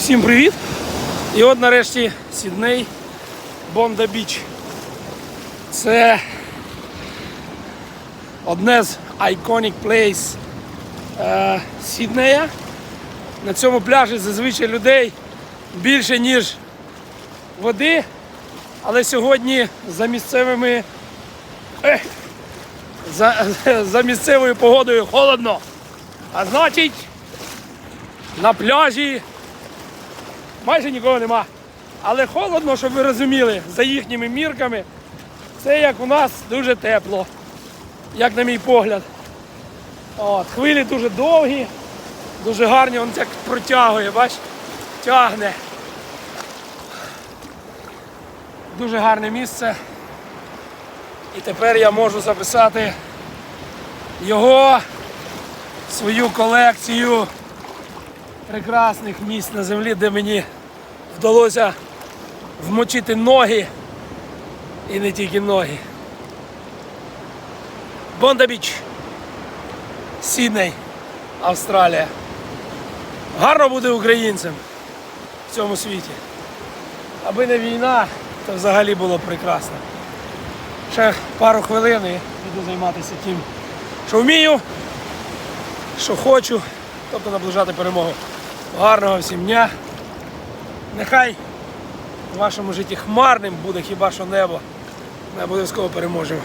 Усім привіт! І от нарешті Сідней Бонда Біч. Це одне з iconic place е, Сіднея. На цьому пляжі зазвичай людей більше, ніж води. Але сьогодні за місцевими ех, за, за місцевою погодою холодно. А значить, на пляжі майже нікого нема. Але холодно, щоб ви розуміли, за їхніми мірками, це як у нас дуже тепло, як на мій погляд. От, хвилі дуже довгі, дуже гарні, він як протягує, бач, тягне. Дуже гарне місце. І тепер я можу записати його, свою колекцію прекрасних місць на землі, де мені вдалося вмочити ноги і не тільки ноги. Бондабіч, Сідней, Австралія. Гарно буде українцям в цьому світі. Аби не війна, то взагалі було прекрасно. Ще пару хвилин і буду займатися тим, що вмію, що хочу, тобто наближати перемогу. Гарного всім дня. Нехай в вашому житті хмарним буде хіба що небо. Ми обов'язково переможемо.